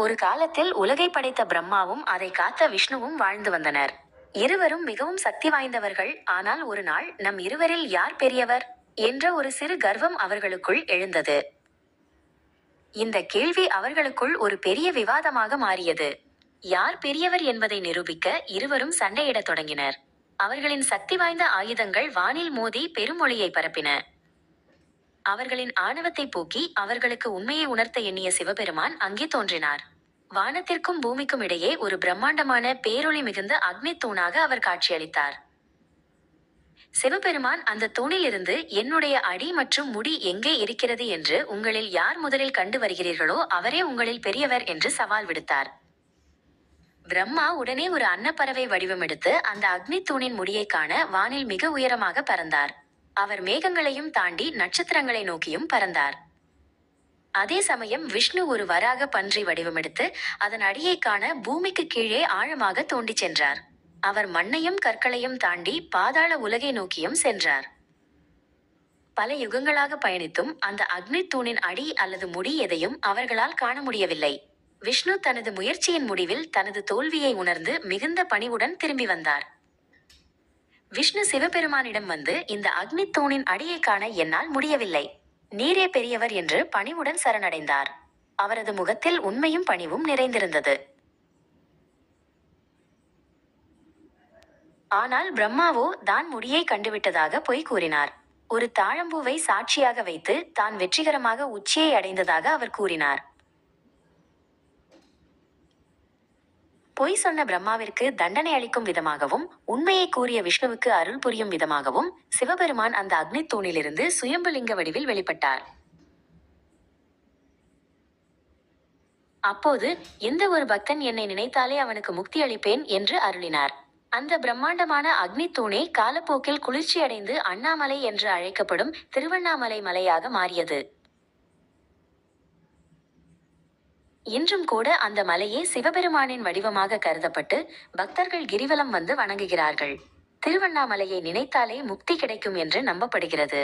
ஒரு காலத்தில் உலகை படைத்த பிரம்மாவும் அதை காத்த விஷ்ணுவும் வாழ்ந்து வந்தனர். இருவரும் மிகவும் சக்தி வாய்ந்தவர்கள். ஆனால் ஒரு நாள் நம் இருவரில் யார் பெரியவர்? என்ற ஒரு சிறு கர்வம் அவர்களுக்குள் எழுந்தது. இந்த கேள்வி அவர்களுக்குள் ஒரு பெரிய விவாதமாக மாறியது. யார் பெரியவர் என்பதை நிரூபிக்க இருவரும் சண்டையிடத் தொடங்கினர். அவர்களின் சக்தி வாய்ந்த ஆயுதங்கள் வானில் மோதி பெருமொழியை பரப்பின. அவர்களின் ஆணவத்தை போக்கி அவர்களுக்கு உண்மையை உணர்த்த எண்ணிய சிவபெருமான் அங்கே தோன்றினார். வானத்திற்கும் பூமிக்கும் இடையே ஒரு பிரம்மாண்டமான பேரொளி மிகுந்த அக்னி தூணாக அவர் காட்சியளித்தார். சிவபெருமான் அந்த தூணிலிருந்து என்னுடைய அடி மற்றும் முடி எங்கே இருக்கிறது என்று உங்களில் யார் முதலில் கண்டு வருகிறீர்களோ அவரே உங்களில் பெரியவர் என்று சவால் விடுத்தார். பிரம்மா உடனே ஒரு அன்னப்பறவை வடிவமெடுத்து அந்த அக்னி தூணின் முடியை காண வானில் மிக உயரமாக பறந்தார். அவர் மேகங்களையும் தாண்டி நட்சத்திரங்களை நோக்கியும் பறந்தார். அதே சமயம் விஷ்ணு ஒரு வராக பன்றி வடிவமெடுத்து அதன் அடியை காண பூமிக்கு கீழே ஆழமாக தோண்டிச் சென்றார். அவர் மண்ணையும் கற்களையும் தாண்டி பாதாள உலகை நோக்கியும் சென்றார். பல யுகங்களாக பயணித்தும் அந்த அக்னி தூணின் அடி அல்லது முடி எதையும் அவர்களால் காண முடியவில்லை. விஷ்ணு தனது முயற்சியின் முடிவில் தனது தோல்வியை உணர்ந்து மிகுந்த பணிவுடன் திரும்பி வந்தார். விஷ்ணு சிவபெருமானிடம் வந்து இந்த அக்னி தூணின் அடியை காண என்னால் முடியவில்லை. நீரே பெரியவர் என்று பணிவுடன் சரணடைந்தார். அவரது முகத்தில் உண்மையும் பணிவும் நிறைந்திருந்தது. ஆனால் பிரம்மாவோ தான் முடியை கண்டுவிட்டதாக பொய் கூறினார். ஒரு தாழம்பூவை சாட்சியாக வைத்து தான் வெற்றிகரமாக உச்சியை அடைந்ததாக அவர் கூறினார். பொய் சொன்ன பிரம்மாவிற்கு தண்டனை அளிக்கும் விதமாகவும் உண்மையை கூறிய விஷ்ணுவுக்கு அருள் புரியும் விதமாகவும் சிவபெருமான் அந்த அக்னி தூணிலிருந்து சுயம்புலிங்க வடிவில் வெளிப்பட்டார். அப்போது எந்த ஒரு பக்தன் என்னை நினைத்தாலே அவனுக்கு முக்தி அளிப்பேன் என்று அருளினார். அந்த பிரம்மாண்டமான அக்னி தூணே காலப்போக்கில் குளிர்ச்சியடைந்து அண்ணாமலை என்று அழைக்கப்படும் திருவண்ணாமலை மலையாக மாறியது. இன்றும் கூட அந்த மலையே சிவபெருமானின் வடிவமாக கருதப்பட்டு பக்தர்கள் கிரிவலம் வந்து வணங்குகிறார்கள். திருவண்ணாமலையை நினைத்தாலே முக்தி கிடைக்கும் என்று நம்பப்படுகிறது.